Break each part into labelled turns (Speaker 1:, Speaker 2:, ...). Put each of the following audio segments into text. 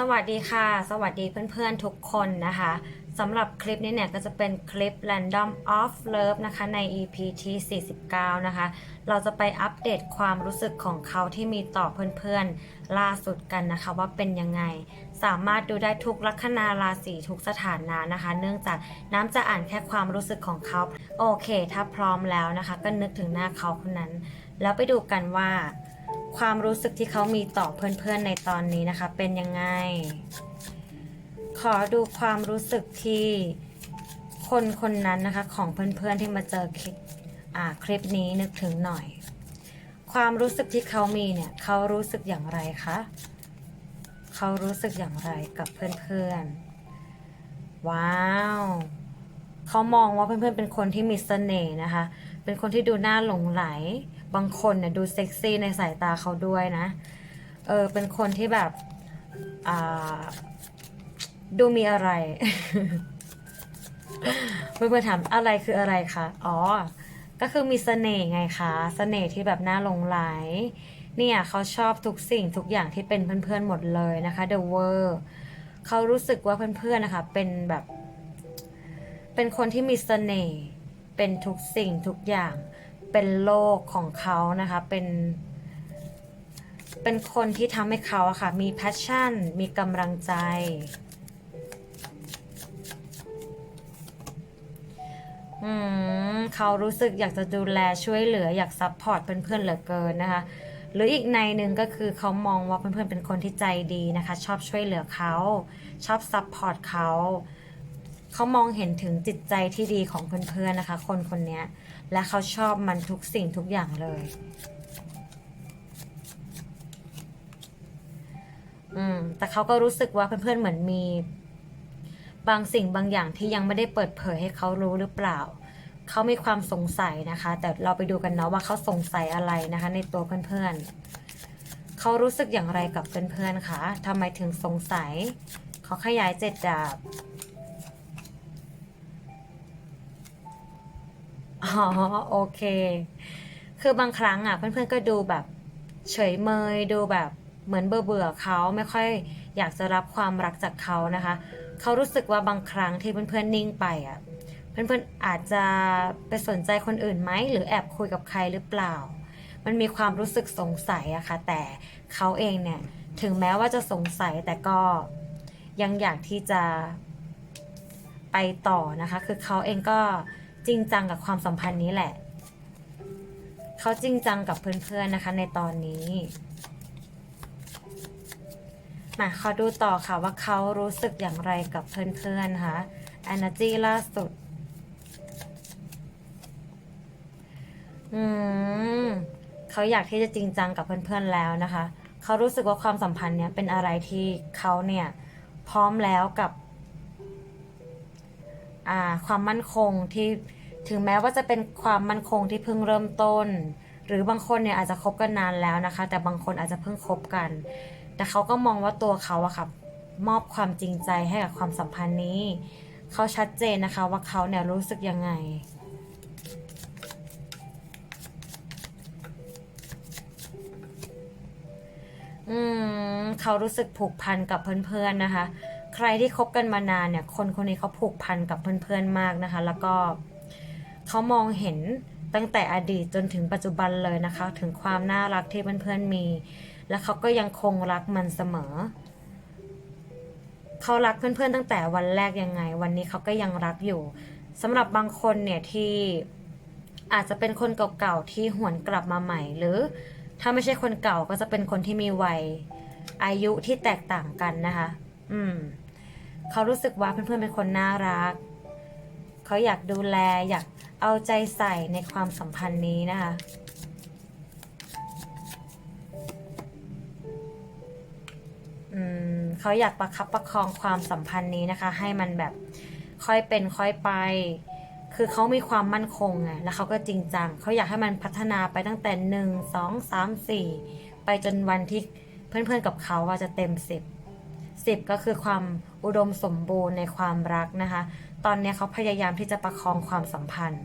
Speaker 1: สวัสดีค่ะ สวัสดีเพื่อนๆทุกคนนะคะสำหรับคลิปนี้เนี่ยก็จะเป็นคลิป Random of Love นะคะใน EP ที่49 นะคะ เราจะไปอัปเดตความรู้สึกของเขาที่มีต่อเพื่อนๆ ล่าสุดกันนะคะว่าเป็นยังไง สามารถดูได้ทุกลัคนาราศีทุกสถานะนะคะ เนื่องจากน้ำจะอ่านแค่ความรู้สึกของเขา โอเค ถ้าพร้อมแล้วนะคะ ก็นึกถึงหน้าเขาคนนั้น แล้วไปดูกันว่า ความรู้สึกที่เขามีต่อเพื่อนๆในตอนนี้นะคะ เป็นยังไง ขอดูความรู้สึกที่คนคนนั้นนะคะ ของเพื่อนๆที่มาเจอคลิปอ่าคลิปนี้นึกถึงหน่อย ความรู้สึกที่เขามีเนี่ยเขารู้สึกอย่างไรคะเขารู้สึกอย่างไรกับเพื่อนๆ ว้าวเขามองว่าเพื่อนๆเป็นคนที่มีเสน่ห์นะคะ เป็นคนที่ดูน่าหลงไหล บางคนเนี่ยดูเซ็กซี่ในสายตาเขาด้วยนะ เออเป็นคนที่แบบอ่าดูมีอะไร เพื่อนๆถามอะไรคืออะไรคะ อ๋อ ก็คือมีเสน่ห์ไงคะเสน่ห์ที่แบบน่าหลงไหล เนี่ยเขาชอบทุกสิ่งทุกอย่างที่เป็นเพื่อนๆหมดเลยนะคะ The World เขารู้สึกว่าเพื่อนๆนะคะ เป็นแบบ เป็นคนที่มีเสน่ห์ เป็นทุกสิ่งทุกอย่าง เป็นโลกของเขานะคะ เป็น เป็นคนที่ทำให้เขาอะค่ะ มีแพชชั่น มีกำลังใจ อืมเขารู้สึกอยากจะดูแลช่วยเหลืออยากซัพพอร์ตเพื่อนๆเหลือเกินนะคะ หรืออีกในหนึ่งก็คือเขามองว่าเพื่อนๆเป็นคนที่ใจดีนะคะ ชอบช่วยเหลือเขา ชอบซัพพอร์ตเขา เขามองเห็นถึงจิตใจที่ดีของเพื่อนๆนะคะ คนคนนี้ และเขาชอบมันทุกสิ่งทุกอย่างเลย อืม แต่เขาก็รู้สึกว่าเพื่อนๆเหมือนมี บางสิ่งบางอย่างที่ยังไม่ได้เปิดเผยให้เขารู้หรือเปล่า เขามีความสงสัยนะคะ แต่เราไปดูกันเนาะว่าเขาสงสัยอะไรนะคะ ในตัวเพื่อนๆ เขารู้สึกอย่างไรกับเพื่อนๆคะทำไมถึงสงสัย เขาขยายเจ็ดดาบ อ๋อโอเค คือบางครั้งอะเพื่อนๆก็ดูแบบเฉยเมยดูแบบเหมือนเบื่อเบื่อเขาไม่ค่อยอยากจะรับความรักจากเขานะคะ เขารู้สึกว่าบางครั้งที่เพื่อนๆนิ่งไปอะเพื่อนๆอาจจะไปสนใจคนอื่นไหมหรือแอบคุยกับใครหรือเปล่า มันมีความรู้สึกสงสัยอะค่ะ แต่เขาเองเนี่ยถึงแม้ว่าจะสงสัยแต่ก็ยังอยากที่จะไปต่อนะคะ คือเขาเองก็ จริงจังกับความสัมพันธ์นี้แหละ เขาจริงจังกับเพื่อนๆนะคะ ในตอนนี้มาขอดูต่อค่ะว่าเขารู้สึกอย่างไรกับเพื่อนๆนะคะ energy ล่าสุด อืมเขาอยากที่จะจริงจังกับเพื่อนๆแล้วนะคะ เขารู้สึกว่าความสัมพันธ์เนี้ยเป็นอะไรที่เขาเนี่ย พร้อมแล้วกับ อ่า ความมั่นคงที่ ถึงแม้ว่าจะเป็นความมั่นคงที่เพิ่งเริ่มต้น หรือบางคนเนี่ยอาจจะคบกันนานแล้วนะคะ แต่บางคนอาจจะเพิ่งคบกัน แต่เขาก็มองว่าตัวเขาอะค่ะมอบความจริงใจให้กับความสัมพันธ์นี้ เขาชัดเจนนะคะว่าเขาเนี่ยรู้สึกยังไงอืมเขารู้สึกผูกพันกับเพื่อนๆนะคะ ใครที่คบกันมานานเนี่ย คนคนนี้เขาผูกพันกับเพื่อนๆมากนะคะ แล้วก็ เขามองเห็นตั้งแต่อดีตจนถึงปัจจุบันเลยนะคะ ถึงความน่ารักที่เพื่อนๆมี และเขาก็ยังคงรักมันเสมอ เขารักเพื่อนๆตั้งแต่วันแรกยังไง วันนี้เขาก็ยังรักอยู่สำหรับบางคนเนี่ยที่อาจจะเป็นคนเก่าๆที่หวนกลับมาใหม่ หรือถ้าไม่ใช่คนเก่าก็จะเป็นคนที่มีวัยอายุที่แตกต่างกันนะคะ อืม เขารู้สึกว่าเพื่อนๆเป็นคนน่ารัก เขาอยากดูแลอยากเอาใจใส่ในความสัมพันธ์นี้นะคะเขาอยากประคับประคองความสัมพันธ์นี้นะคะ ให้มันแบบค่อยเป็นค่อยไป คือเขามีความมั่นคงไงแล้วเขาก็จริงจังเขาอยากให้มันพัฒนาไปตั้งแต่หนึ่งสองสามสี่ไปจนวันที่เพื่อนๆกับเขาว่าจะเต็มสิบ สิบก็คือความอุดมสมบูรณ์ในความรักนะคะ ตอนนี้เขาพยายามที่จะประคองความสัมพันธ์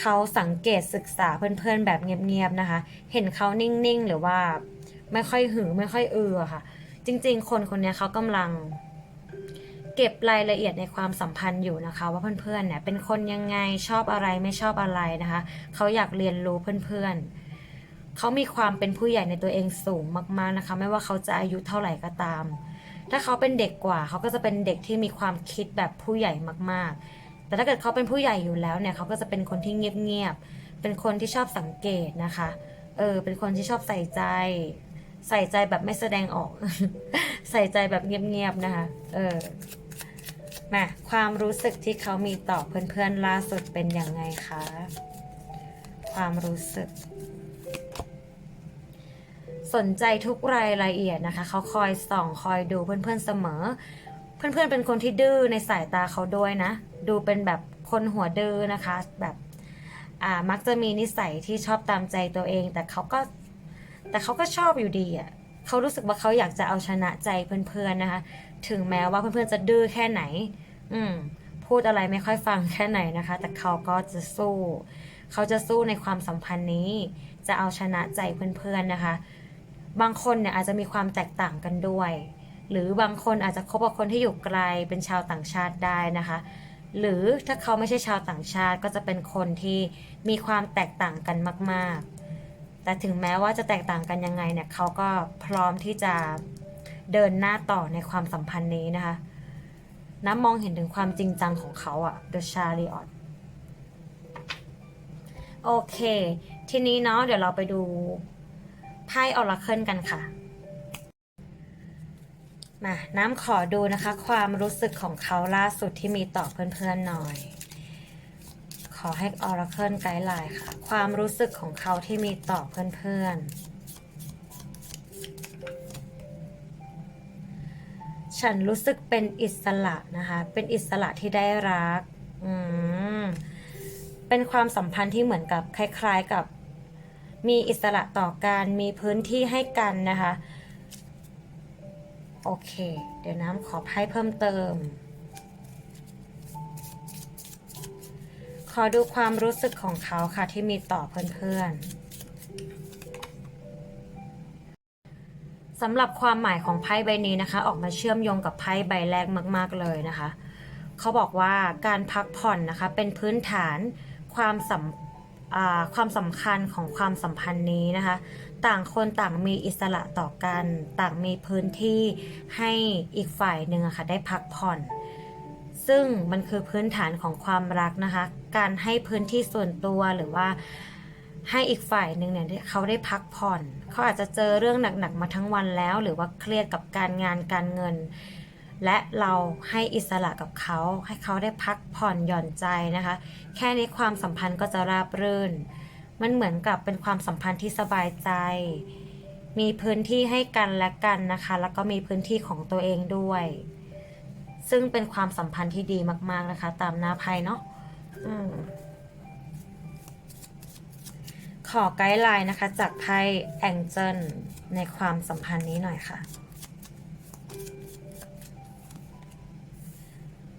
Speaker 1: เขาสังเกตศึกษาเพื่อนๆแบบเงียบๆนะคะ เห็นเขานิ่งๆ หรือว่าไม่ค่อยหึงไม่ค่อยเอือค่ะ จริงๆ คนคนเนี้ยเขากำลัง เก็บรายละเอียดในความสัมพันธ์อยู่นะคะ ว่าเพื่อนๆเนี่ยเป็นคนยังไงชอบอะไรไม่ชอบอะไรนะคะ เขาอยากเรียนรู้เพื่อนๆเขามีความเป็นผู้ใหญ่ในตัวเองสูงมากๆนะคะ ไม่ว่าเขาจะอายุเท่าไหร่ก็ตาม ถ้าเขาเป็นเด็กกว่า เขาก็จะเป็นเด็กที่มีความคิดแบบผู้ใหญ่มากๆ แต่ถ้าเกิดเขาเป็นผู้ใหญ่อยู่แล้วเนี่ยเขาก็จะเป็นคนที่เงียบๆเป็นคนที่ชอบสังเกตนะคะเออเป็นคนที่ชอบใส่ใจ ใส่ใจแบบไม่แสดงออก ใส่ใจแบบเงียบๆนะคะ เออ มาความรู้สึกที่เขามีต่อเพื่อนๆล่าสุดเป็นยังไงคะ ความรู้สึก สนใจทุกรายละเอียดนะคะ เขาคอยส่องคอยดูเพื่อนๆเสมอ เพื่อนๆเป็นคนที่ดื้อในสายตาเขาด้วยนะ ดูเป็นแบบคนหัวดื้อนะคะ แบบอ่ามักจะมีนิสัยที่ชอบตามใจตัวเอง แต่เขาก็แต่เขาก็ชอบอยู่ดีอะเขารู้สึกว่าเขาอยากจะเอาชนะใจเพื่อนๆนะคะ ถึงแม้ว่าเพื่อนๆจะดื้อแค่ไหน อืมพูดอะไรไม่ค่อยฟังแค่ไหนนะคะ แต่เขาก็จะสู้ เขาจะสู้ในความสัมพันธ์นี้ จะเอาชนะใจเพื่อนๆนะคะ บางคนเนี่ยอาจจะมีความแตกต่างกันด้วย หรือบางคนอาจจะคบกับคนที่อยู่ไกลเป็นชาวต่างชาติได้นะคะ หรือถ้าเขาไม่ใช่ชาวต่างชาติก็จะเป็นคนที่มีความแตกต่างกันมาก ๆ แต่ถึงแม้ว่าจะแตกต่างกันยังไงเนี่ยเขาก็พร้อมที่จะเดินหน้าต่อในความสัมพันธ์นี้นะคะ น้ำมองเห็นถึงความจริงจังของเขาอะ The Chariot โอเค ทีนี้เนาะเดี๋ยวเราไปดูไพ่ออราเคิลกันค่ะ มาน้ำขอดูนะคะ ความรู้สึกของเขาล่าสุดที่มีต่อเพื่อนๆหน่อย ขอให้ออราเคิลไกด์ไลน์ค่ะ ความรู้สึกของเขาที่มีต่อเพื่อนๆ ฉันรู้สึกเป็นอิสระนะคะ เป็นอิสระที่ได้รัก อืม เป็นความสัมพันธ์ที่เหมือนกับคล้าย ๆกับ มีอิสระต่อการมีพื้นที่ให้กันนะคะ โอเค เดี๋ยวน้ำขอไพ่เพิ่มเติม ขอดูความรู้สึกของเขาค่ะที่มีต่อเพื่อนๆ สำหรับความหมายของไพ่ใบนี้นะคะ ออกมาเชื่อมโยงกับไพ่ใบแรกมาก ๆ เลยนะคะ เขาบอกว่าการพักผ่อนนะคะเป็นพื้นฐานความสำความสำคัญของความสัมพันธ์นี้นะคะ ต่างคนต่างมีอิสระต่อกัน ต่างมีพื้นที่ให้อีกฝ่ายหนึ่งะค่ะได้พักผ่อนซึ่งมันคือพื้นฐานของความรักนะคะ การให้พื้นที่ส่วนตัวหรือว่า ให้อีกฝ่ายหนึ่งเนี่ยเขาได้พักผ่อน เขาอาจจะเจอเรื่องหนักๆมาทั้งวันแล้ว หรือว่าเครียดกับการงานการเงิน และเราให้อิสระกับเขา ให้เขาได้พักผ่อนหย่อนใจนะคะ แค่นี้ความสัมพันธ์ก็จะราบรื่น มันเหมือนกับเป็นความสัมพันธ์ที่สบายใจ มีพื้นที่ให้กันและกันนะคะ แล้วก็มีพื้นที่ของตัวเองด้วย ซึ่งเป็นความสัมพันธ์ที่ดีมาก ๆนะคะ ตามหน้าไพ่เนาะอืม อไกด์ไลน์นะคะจากไพ่แองเจิลในความสัมพันธ์นี้หน่อยค่ะ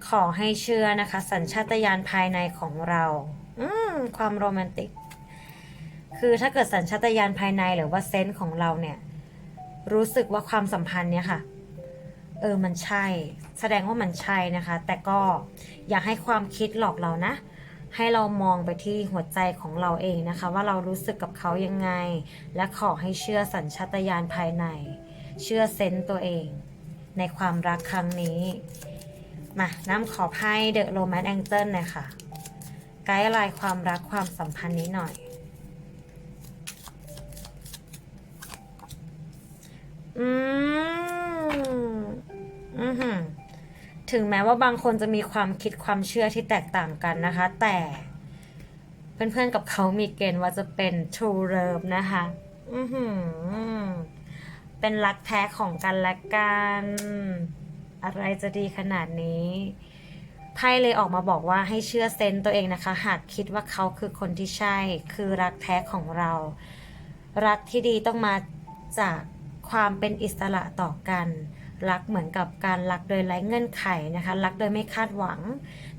Speaker 1: ขอให้เชื่อนะคะ สัญชาตญาณภายในของเรา อืมความโรแมนติก คือถ้าเกิดสัญชาตญาณภายในหรือว่าเซนส์ของเราเนี่ย รู้สึกว่าความสัมพันธ์เนี่ยค่ะ เออมันใช่ แสดงว่ามันใช่นะคะ แต่ก็อย่าให้ความคิดหลอกเรานะ ให้เรามองไปที่หัวใจของเราเองนะคะ ว่าเรารู้สึกกับเขายังไง และขอให้เชื่อสัญชาตญาณภายใน เชื่อเซนส์ตัวเอง ในความรักครั้งนี้ มาน้ำขอไพ่เดอะโรแมนต์แองเจิลน่ค่ะไกด์ไลน์ความรักความสัมพันธ์นี้หน่อยอืมอือหือ ถึงแม้ว่าบางคนจะมีความคิดความเชื่อที่แตกต่างกันนะคะ แต่เพื่อนๆกับเขามีเกณฑ์ว่าจะเป็น true love นะคะอือหือเป็นรักแท้ของกันและกันอะไรจะดีขนาดนี้ไพ่เลยออกมาบอกว่าให้เชื่อเซนต์ตัวเองนะคะ หากคิดว่าเขาคือคนที่ใช่ คือรักแท้ของเรา รักที่ดีต้องมาจากความเป็นอิสระต่อกัน รักเหมือนกับการรักโดยไร้เงื่อนไขนะคะ รักโดยไม่คาดหวัง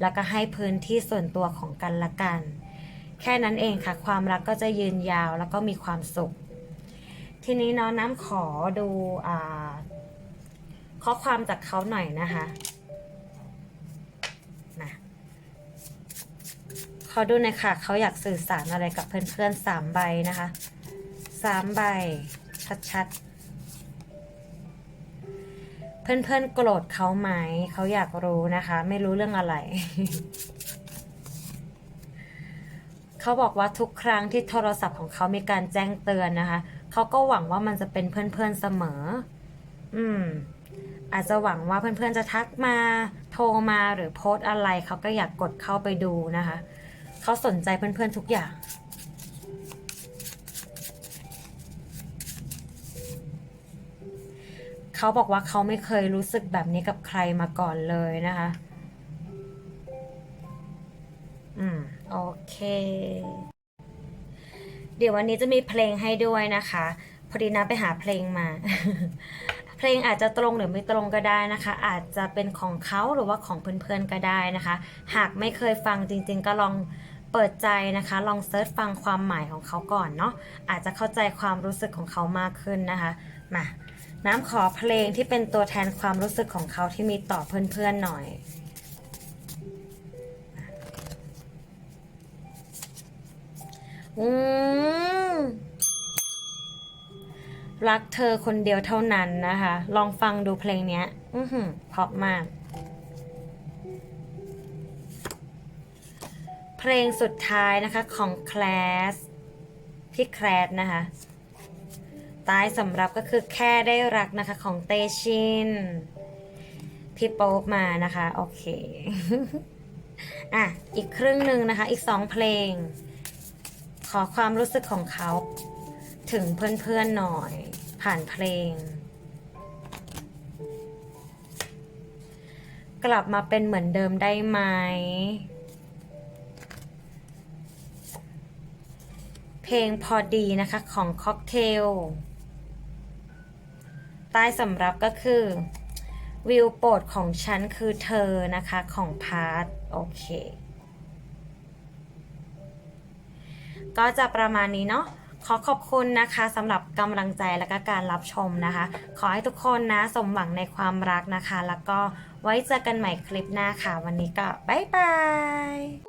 Speaker 1: แล้วก็ให้พื้นที่ส่วนตัวของกันและกัน แค่นั้นเองค่ะ ความรักก็จะยืนยาวแล้วก็มีความสุข ทีนี้เนาะน้ำขอดูอข้อความจากเขาหน่อยนะคะนะขอดูหน่อยค่ะ เขาอยากสื่อสารอะไรกับเพื่อนๆสามใบนะคะสามใบชัดๆ เพื่อนๆโกรธเขาไหมเขาอยากรู้นะคะ ไม่รู้เรื่องอะไร เขาบอกว่าทุกครั้งที่โทรศัพท์ของเขามีการแจ้งเตือนนะคะเขาก็หวังว่ามันจะเป็นเพื่อนๆเสมอ อืม อาจจะหวังว่าเพื่อนๆจะทักมาโทรมาหรือโพสต์อะไรเขาก็อยากกดเข้าไปดูนะคะเขาสนใจเพื่อนๆทุกอย่าง เขาบอกว่าเขาไม่เคยรู้สึกแบบนี้กับใครมาก่อนเลยนะคะ อืม โอเค เดี๋ยววันนี้จะมีเพลงให้ด้วยนะคะ พอดีนะไปหาเพลงมา เพลงอาจจะตรงหรือไม่ตรงก็ได้นะคะ อาจจะเป็นของเขาหรือว่าของเพื่อนๆก็ได้นะคะ หากไม่เคยฟังจริง ๆ ก็ลองเปิดใจนะคะ ลองเซิร์ชฟังความหมายของเขาก่อนเนาะอาจจะเข้าใจความรู้สึกของเขามากขึ้นนะคะ มา น้ำขอเพลงที่เป็นตัวแทนความรู้สึกของเขาที่มีต่อเพื่อนๆหน่อยอืมรักเธอคนเดียวเท่านั้นนะคะ ลองฟังดูเพลงเนี้ยอือหือเพราะมาก เพลงสุดท้ายนะคะของแคลสพี่แคลสนะคะ ตายสำหรับก็คือแค่ได้รักนะคะของเตชินพี่โป๊ปมานะคะ โอเค อะ อีกครึ่งหนึ่งนะคะ อีกสองเพลง ขอความรู้สึกของเขา ถึงเพื่อนๆหน่อย ผ่านเพลง กลับมาเป็นเหมือนเดิมได้ไหมเพลงพอดีนะคะของค็อกเทล ใต้สำรับก็คือ วิวโปรดของฉันคือเธอนะคะของพาร์ทโอเค ก็จะประมาณนี้เนาะขอขอบคุณนะคะสำหรับกำลังใจและก็การรับชมนะคะ ขอให้ทุกคนนะสมหวังในความรักนะคะ แล้วก็ไว้เจอกันใหม่คลิปหน้าค่ะ วันนี้ก็บ๊ายบาย